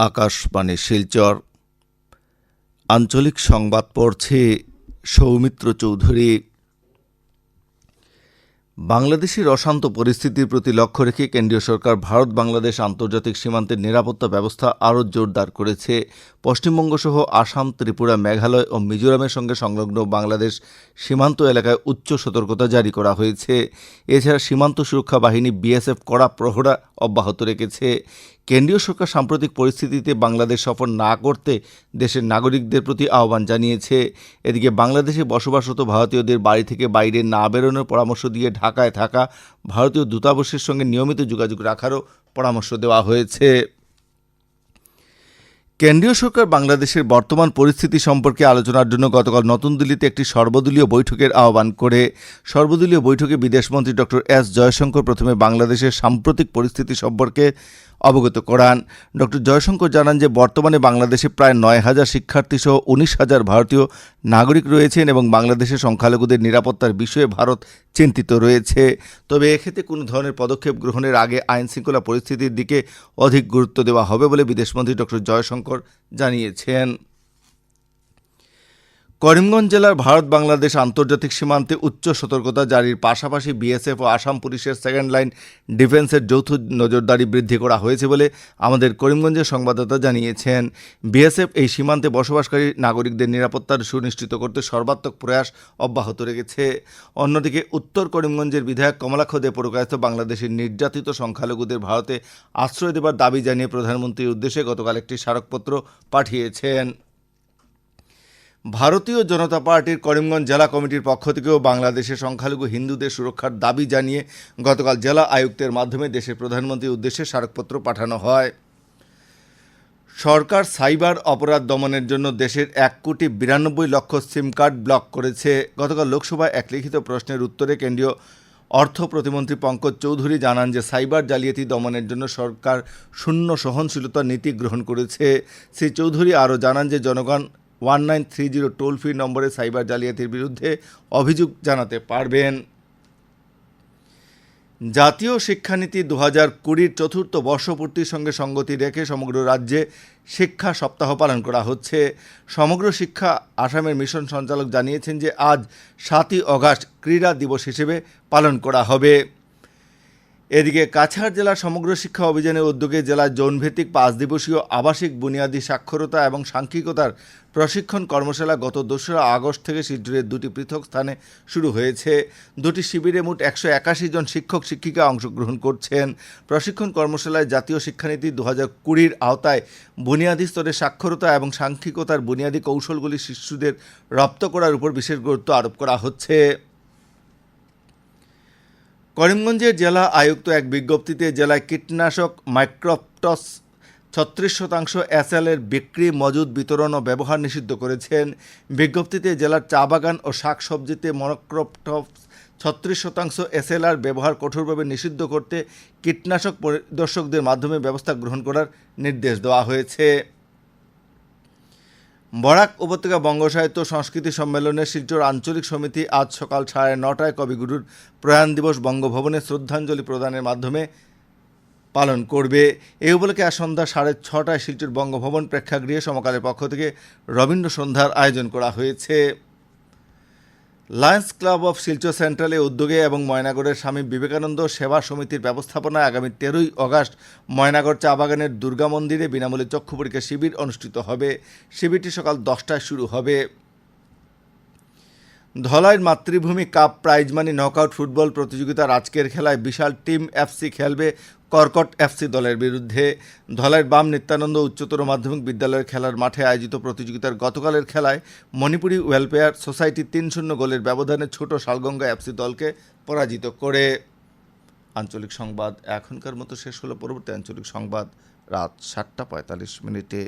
আকাশবাণী শিলচর। আঞ্চলিক সংবাদ পড়ছে সৌমিত্র চৌধুরী। বাংলাদেশের অশান্ত পরিস্থিতির প্রতি লক্ষ্য রেখে কেন্দ্রীয় সরকার ভারত বাংলাদেশ আন্তর্জাতিক সীমান্তের নিরাপত্তা ব্যবস্থা আরও জোরদার করেছে। পশ্চিমবঙ্গ সহ আসাম, ত্রিপুরা, মেঘালয় ও মিজোরামের সঙ্গে সংলগ্ন বাংলাদেশ সীমান্ত এলাকায় উচ্চ সতর্কতা জারি করা হয়েছে। এছাড়া সীমান্ত সুরক্ষা বাহিনী বিএসএফ কড়া প্রহরা অব্যাহত রেখেছে। কেন্দ্রীয় সরকার সাম্প্রতিক পরিস্থিতিতে বাংলাদেশ সফর না করতে দেশের নাগরিকদের প্রতি আহ্বান জানিয়েছে। এদিকে বাংলাদেশে বসবাসরত ভারতীয়দের বাড়ি থেকে বাইরে না বেরোনোর পরামর্শ দিয়ে ঢাকায় থাকা ভারতীয় দূতাবাসের সঙ্গে নিয়মিত যোগাযোগ রাখারও পরামর্শ দেওয়া হয়েছে। কেন্দ্রীয় সরকার বাংলাদেশের বর্তমান পরিস্থিতি সম্পর্কে আলোচনার জন্য গতকাল নতুন দিল্লিতে একটি সর্বদলীয় বৈঠকের আহ্বান করে। সর্বদলীয় বৈঠকে বিদেশমন্ত্রী ডক্টর এস জয়শঙ্কর প্রথমে বাংলাদেশের সাম্প্রতিক পরিস্থিতি সম্পর্কে অবগত করান। ড. জয়শঙ্কর জানান যে, বর্তমানে বাংলাদেশে প্রায় নয় হাজার শিক্ষার্থী সহ উনিশ হাজার ভারতীয় নাগরিক রয়েছেন এবং বাংলাদেশের সংখ্যালঘুদের নিরাপত্তার বিষয়ে ভারত চিন্তিত রয়েছে। তবে এক্ষেত্রে কোনো ধরনের পদক্ষেপ গ্রহণের আগে আইন শৃঙ্খলা পরিস্থিতির দিকে অধিক গুরুত্ব দেওয়া হবে বলে বিদেশমন্ত্রী ড. জয়শঙ্কর জানিয়েছেন। করিমগঞ্জ জেলার ভারত বাংলাদেশ আন্তর্জাতিক সীমান্তে উচ্চ সতর্কতা জারির পাশাপাশি বিএসএফ ও আসাম পুলিশের সেকেন্ড লাইন ডিফেন্সের যৌথ নজরদারি বৃদ্ধি করা হয়েছে বলে আমাদের করিমগঞ্জের সংবাদদাতা জানিয়েছেন। বিএসএফ এই সীমান্তে বসবাসকারী নাগরিকদের নিরাপত্তার সুনিশ্চিত করতে সর্বাত্মক প্রয়াস অব্যাহত রেখেছে। অন্যদিকে উত্তর করিমগঞ্জের বিধায়ক কমলাক্ষ দে প্রকাশিত বাংলাদেশের নির্যাতিত সংখ্যালঘুদের ভারতে আশ্রয় দেবার দাবি জানিয়ে প্রধানমন্ত্রীর উদ্দেশ্যে গতকাল একটি স্মারকপত্র পাঠিয়েছেন। ভারতীয় জনতা পার্টির করিমগঞ্জ জেলা কমিটির পক্ষ থেকেও বাংলাদেশে সংখ্যালঘু হিন্দুদের সুরক্ষার দাবি জানিয়ে গতকাল জেলা আয়ুক্তের মাধ্যমে দেশের প্রধানমন্ত্রীর উদ্দেশ্যে স্মারকপত্র পাঠানো হয়। সরকার সাইবার অপরাধ দমনের জন্য দেশের এক কোটি বিরানব্বই লক্ষ সিম কার্ড ব্লক করেছে। গতকাল লোকসভায় এক লিখিত প্রশ্নের উত্তরে কেন্দ্রীয় অর্থ প্রতিমন্ত্রী পঙ্কজ চৌধুরী জানান যে, সাইবার জালিয়াতি দমনের জন্য সরকার শূন্য সহনশীলতার নীতি গ্রহণ করেছে। শ্রী চৌধুরী আরও জানান যে, জনগণ one nine three zero toll free নম্বরে সাইবার জালিয়াতির বিরুদ্ধে অভিযোগ জানাতে পারবেন। জাতীয় শিক্ষানীতি দু হাজার কুড়ির চতুর্থ বর্ষপূর্তির সঙ্গে সঙ্গতি রেখে সমগ্র রাজ্যে শিক্ষা সপ্তাহ পালন করা হচ্ছে। সমগ্র শিক্ষা আসামের মিশন সঞ্চালক জানিয়েছেন যে আজ সাতই অগাস্ট ক্রীড়া দিবস হিসেবে পালন করা হবে। এদিকে কাছাড় জেলার সমগ্র শিক্ষা অভিযানের উদ্যোগে জেলার জোনভিত্তিক পাঁচ দিবসীয় আবাসিক বুনিয়াদী সাক্ষরতা এবং সাংখ্যিকতার প্রশিক্ষণ কর্মশালা গত দোসরা আগস্ট থেকে শিলচরের দুটি পৃথক স্থানে শুরু হয়েছে। দুটি শিবিরে মোট একশো একাশি জন শিক্ষক, শিক্ষিকা অংশগ্রহণ করছেন। প্রশিক্ষণ কর্মশালায় জাতীয় শিক্ষানীতি দু হাজার কুড়ির আওতায় বুনিয়াদী স্তরে সাক্ষরতা এবং সাংখ্যিকতার বুনিয়াদী কৌশলগুলি শিশুদের রপ্ত করার উপর বিশেষ গুরুত্ব আরোপ করা হচ্ছে। করিমগঞ্জের জেলা আয়ুক্ত এক বিজ্ঞপ্তিতে জেলায় কীটনাশক মাইক্রোপটস ছত্রিশ শতাংশ এসএলের বিক্রি, মজুদ, বিতরণ ও ব্যবহার নিষিদ্ধ করেছেন। বিজ্ঞপ্তিতে জেলার চা বাগান ও শাক সবজিতে মনোক্রোপটস ছত্রিশ শতাংশ এসএলআর ব্যবহার কঠোরভাবে নিষিদ্ধ করতে কীটনাশক পরিদর্শকদের মাধ্যমে ব্যবস্থা গ্রহণ করার নির্দেশ দেওয়া হয়েছে। বরাক উপত্যকা বঙ্গ সাহিত্য সংস্কৃতি সম্মেলনে শিলচর আঞ্চলিক সমিতি আজ সকাল সাড়ে নটায় কবিগুরুর প্রয়াণ দিবস বঙ্গভবনে শ্রদ্ধাঞ্জলি প্রদানের মাধ্যমে পালন করবে। এই উপলক্ষে আজ সন্ধ্যা সাড়ে ছটায় শিলচর বঙ্গভবন প্রেক্ষাগৃহে সমকালের পক্ষ থেকে রবীন্দ্র সন্ধ্যার আয়োজন করা হয়েছে। লায়ন্স ক্লাব অফ শিলচর সেন্ট্রালের উদ্যোগে এবং ময়নাগড়ের স্বামী বিবেকানন্দ সেবা সমিতির ব্যবস্থাপনায় আগামী তেরোই অগাস্ট ময়নাগড় চা বাগানের দুর্গা মন্দিরে বিনামূল্যে চক্ষু পরীক্ষা শিবির অনুষ্ঠিত হবে। শিবিরটি সকাল দশটায় শুরু হবে। ধলাইয়ের মাতৃভূমি cup prize money knockout football প্রতিযোগিতার আজকের খেলায় বিশাল টিম এফসি খেলবে কর্কট এফসি দলের বিরুদ্ধে ধলাইর বাম নিত্যানন্দ উচ্চতর মাধ্যমিক বিদ্যালয়ের খেলার মাঠে আয়োজিত প্রতিযোগিতার গতকালের খেলায় মণিপুরী ওয়েলফেয়ার সোসাইটি তিন শূন্য গোলের ব্যবধানে ছোট শালগঙ্গা এফসি দলকে পরাজিত করে। আঞ্চলিক সংবাদ এখনকার মতো শেষ হলো। পরবর্তী আঞ্চলিক সংবাদ রাত সাতটা পঁয়তাল্লিশ মিনিটে।